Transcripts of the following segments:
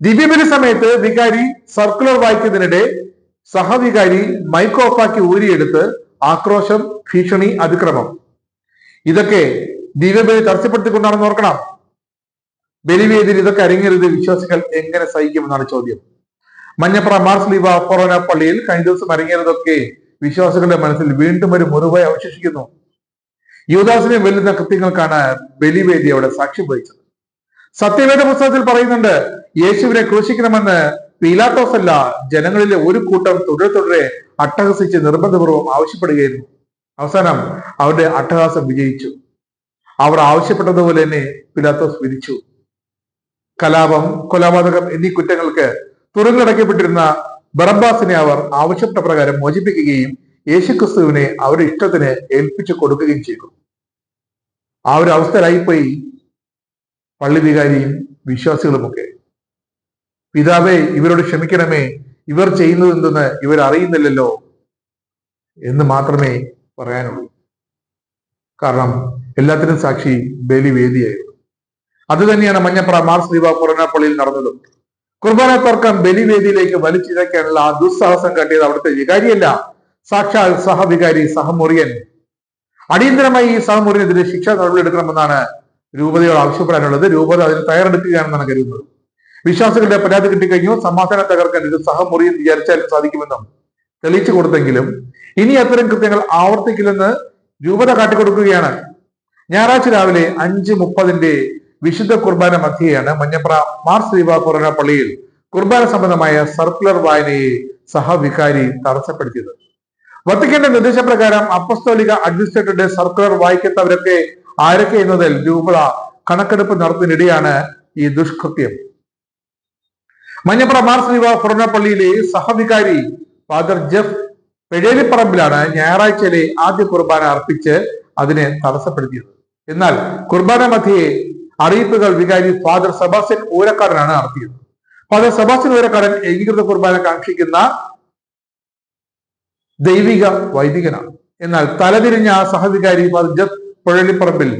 ദിവ്യബലി സമയത്ത് വികാരി സർക്കുലർ വായിക്കുന്നതിനിടെ സഹവികാരി മൈക്ക് ഓഫാക്കി ഊരിയെടുത്ത് ആക്രോശം ഭീഷണി അതിക്രമം. ഇതൊക്കെ ദിവ്യബലി തടസ്സപ്പെടുത്തിക്കൊണ്ടാണെന്ന് ഓർക്കണം. ബലിവേദിയിൽ ഇതൊക്കെ അരങ്ങേറിയത് വിശ്വാസികൾ എങ്ങനെ സഹിക്കുമെന്നാണ് ചോദ്യം. മഞ്ഞപ്ര മാർസ് ലീവ ഫൊറോന പള്ളിയിൽ കഴിഞ്ഞ ദിവസം അരങ്ങേറിയതൊക്കെ വിശ്വാസികളുടെ മനസ്സിൽ വീണ്ടും ഒരു മുറിവായി അവശേഷിക്കുന്നു. യുവദാസിനെ വെല്ലുന്ന കൃത്യങ്ങൾക്കാണ് ബലിവേദി അവിടെ സാക്ഷ്യം വഹിച്ചത്. സത്യവേദ പുസ്തകത്തിൽ പറയുന്നുണ്ട് യേശുവിനെ ക്രൂശിക്കണമെന്ന് പീലാത്തോസ് അല്ല ജനങ്ങളിലെ ഒരു കൂട്ടം തുടരെ തുടരെ അട്ടഹസിച്ച് നിർബന്ധപൂർവം ആവശ്യപ്പെടുകയായിരുന്നു. അവസാനം അവരുടെ അട്ടഹാസം വിജയിച്ചു. അവർ ആവശ്യപ്പെട്ടതുപോലെ തന്നെ പിലാത്തോസ് വിധിച്ചു. കലാപം കൊലപാതകം എന്നീ കുറ്റങ്ങൾക്ക് തുറങ്ങടക്കപ്പെട്ടിരുന്ന ബറബാസിനെ അവർ ആവശ്യപ്പെട്ട പ്രകാരം മോചിപ്പിക്കുകയും യേശുക്രിസ്തുവിനെ അവരുടെ ഇഷ്ടത്തിന് ഏൽപ്പിച്ചു കൊടുക്കുകയും ചെയ്തു. ആ ഒരു അവസ്ഥയിലായിപ്പോയി പള്ളി വികാരിയും വിശ്വാസികളുമൊക്കെ. പിതാവേ ഇവരോട് ക്ഷമിക്കണമേ. ഇവർ ചെയ്യുന്നത് എന്തെന്ന് ഇവർ അറിയുന്നില്ലല്ലോ എന്ന് മാത്രമേ പറയാനുള്ളൂ. കാരണം എല്ലാത്തിനും സാക്ഷി ബലിവേദിയായിരുന്നു. അത് തന്നെയാണ് മഞ്ഞപ്ര മാർസ് ദീപ പള്ളിയിൽ നടന്നതും. കുർബാന തർക്കം ബലിവേദിയിലേക്ക് വലിച്ചിഴക്കാനുള്ള ആ ദുസ്സാഹസം കാട്ടിയത് അവിടുത്തെ വികാരിയല്ല. സാക്ഷാൽ സഹവികാരി സഹമുറിയൻ. അടിയന്തരമായി ഈ സഹമുറിയനെതിരെ ശിക്ഷ നടപടിയെടുക്കണമെന്നാണ് രൂപതയോട് ആവശ്യപ്പെടാനുള്ളത്. രൂപത അതിന് തയ്യാറെടുക്കുകയാണെന്നാണ് കരുതുന്നത്. വിശ്വാസികളുടെ പരാതി കിട്ടിക്കഴിഞ്ഞു സമാധാനം തകർക്കാൻ ഇത് സഹമുറിയിൽ വിചാരിച്ചാലും സാധിക്കുമെന്നും തെളിയിച്ചു കൊടുത്തെങ്കിലും ഇനി അത്തരം കൃത്യങ്ങൾ ആവർത്തിക്കില്ലെന്ന് രൂപത കാട്ടിക്കൊടുക്കുകയാണ്. ഞായറാഴ്ച രാവിലെ അഞ്ച് മുപ്പതിന്റെ വിശുദ്ധ കുർബാന മധ്യയാണ് മഞ്ഞപ്ര മാർ ശ്രീവ കൊറോണ പള്ളിയിൽ കുർബാന സംബന്ധമായ സർക്കുലർ വായനയെ സഹവികാരി തടസ്സപ്പെടുത്തിയത്. വത്തിക്കേണ്ട നിർദ്ദേശപ്രകാരം അപ്പസ്തോലിക അഡ്മിനിസ്ട്രേറ്ററുടെ സർക്കുലർ വായിക്കത്തവരൊക്കെ ആരൊക്കെ എന്നതിൽ രൂപത കണക്കെടുപ്പ് നടത്തുന്നതിനിടെയാണ് ഈ ദുഷ്കൃത്യം. മഞ്ഞപ്ര മാർ ശ്രീവ കൊറോണ സഹവികാരി ഫാദർ ജെഫ് പെഴേലിപ്പറമ്പിലാണ് ഞായറാഴ്ചയിലെ ആദ്യ കുർബാന അർപ്പിച്ച് അതിനെ തടസ്സപ്പെടുത്തിയത്. എന്നാൽ കുർബാന മധ്യയെ അറിയിപ്പുകൾ വികാരി ഫാദർ സെബാസ്റ്റ്യൻ ഊരക്കാടനാണ് നടത്തിയത്. ഫാദർ സെബാസ്റ്റ്യൻ ഊരക്കാടൻ ഏകീകൃത കുർബാന കാക്ഷിക്കുന്ന ദൈവിക വൈദികനാണ്. എന്നാൽ തലതിരിഞ്ഞ സഹവികാരി ഫാദർ ജെഫ് പുഴലിപ്പറമ്പിൽ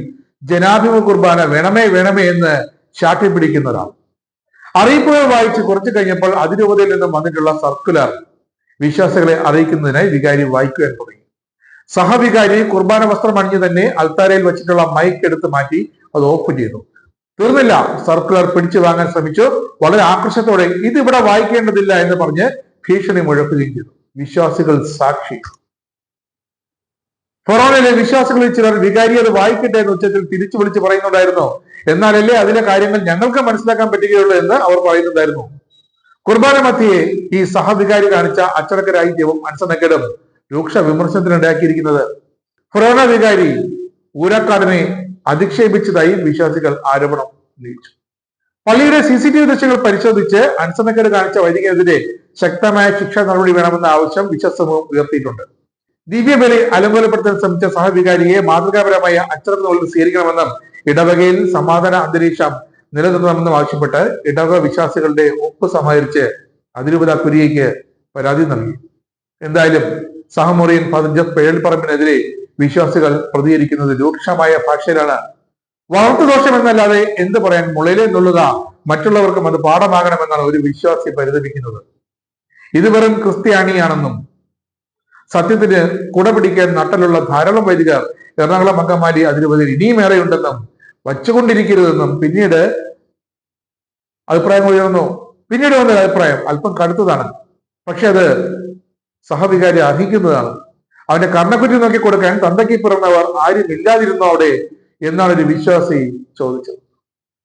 ജനാധിപത്യ കുർബാന വേണമേ വേണമേ എന്ന് ശാഠ്യം പിടിക്കുന്നതാണ് അറിയിപ്പുകൾ വായിച്ച് കുറച്ചു കഴിഞ്ഞപ്പോൾ അതിരൂപതയിൽ നിന്നും വന്നിട്ടുള്ള സർക്കുലർ വിശ്വാസികളെ അറിയിക്കുന്നതിനായി വികാരി വായിക്കുവാൻ തുടങ്ങി. സഹവികാരി കുർബാന വസ്ത്രം അണിഞ്ഞു തന്നെ അൽത്താരയിൽ വെച്ചിട്ടുള്ള മൈക്ക് എടുത്ത് മാറ്റി അത് ഓഫ് ചെയ്തു. തീർന്നില്ല. സർക്കുലർ പിടിച്ചു വാങ്ങാൻ ശ്രമിച്ചു. വളരെ ആകർഷത്തോടെ ഇത് ഇവിടെ വായിക്കേണ്ടതില്ല എന്ന് പറഞ്ഞ് ഭീഷണി മുഴക്കുകയും ചെയ്തു. വിശ്വാസികൾ സാക്ഷി. ഫൊറോണയിലെ വിശ്വാസികളിൽ ചിലർ വികാരി അത് വായിക്കട്ടെ എന്ന് ഉച്ചത്തിൽ തിരിച്ചു വിളിച്ച് പറയുന്നുണ്ടായിരുന്നു. എന്നാലല്ലേ അതിലെ കാര്യങ്ങൾ ഞങ്ങൾക്ക് മനസ്സിലാക്കാൻ പറ്റുകയുള്ളൂ എന്ന് അവർ പറയുന്നുണ്ടായിരുന്നു. കുർബാന മധ്യയെ ഈ സഹവികാരി കാണിച്ച അച്ചടക്ക രാജ്യവും അൻസനക്കേടും രൂക്ഷ വിമർശനത്തിനിടയാക്കിയിരിക്കുന്നത്. ഫൊറോണ വികാരി ഊരാക്കാടിനെ അധിക്ഷേപിച്ചതായി വിശ്വാസികൾ ആരോപണം ഉന്നയിച്ചു. പള്ളിയുടെ സി സി ടി വി ദൃശ്യങ്ങൾ പരിശോധിച്ച് അൻസനക്കേട് കാണിച്ച വൈദികനെതിരെ ശക്തമായ ശിക്ഷാ നടപടി വേണമെന്ന ആവശ്യം വിശ്വസമൂഹം ഉയർത്തിയിട്ടുണ്ട്. ദിവ്യബലി അലങ്കോലപ്പെടുത്താൻ ശ്രമിച്ച സഹവികാരിയെ മാതൃകാപരമായ അച്ചടക്ക നടപടി സ്വീകരിക്കണമെന്നും ഇടവകയിൽ സമാധാന അന്തരീക്ഷം നിലനിർത്തണമെന്നും ആവശ്യപ്പെട്ട് ഇടവക വിശ്വാസികളുടെ ഒപ്പ് സമാഹരിച്ച് അതിരൂപത കുര്യയ്ക്ക് പരാതി നൽകി. എന്തായാലും സഹമുറിയൻ പതിഞ്ച പേൾപ്പറമ്പിനെതിരെ വിശ്വാസികൾ പ്രതികരിക്കുന്നത് രൂക്ഷമായ ഭാഷയിലാണ്. വളർത്തുദോഷം എന്നല്ലാതെ എന്ത് പറയാൻ മുളയിലെ നുള്ളുക മറ്റുള്ളവർക്കും അത് പാഠമാകണമെന്നാണ് ഒരു വിശ്വാസി പരിതപിക്കുന്നത്. ഇത് വെറും ക്രിസ്ത്യാനിയാണെന്നും സത്യത്തിന് കുട പിടിക്കാൻ നട്ടലുള്ള ധാരാളം വൈദികർ എറണാകുളം അങ്കമാലി അതിരുപതിൽ ഇനിയും ഏറെയുണ്ടെന്നും വച്ചുകൊണ്ടിരിക്കരുതെന്നും പിന്നീട് അഭിപ്രായം ഉയർന്നു. പിന്നീട് വന്ന അഭിപ്രായം അല്പം കടുത്തതാണ്. പക്ഷെ അത് സഹവികാരി അർഹിക്കുന്നതാണ്. അവന്റെ കർണക്കുറ്റി നോക്കി കൊടുക്കാൻ തന്തയ്ക്ക് പിറന്നവർ ആരും ഇല്ലാതിരുന്നോ അവിടെ എന്നാണ് ഒരു വിശ്വാസി ചോദിച്ചത്.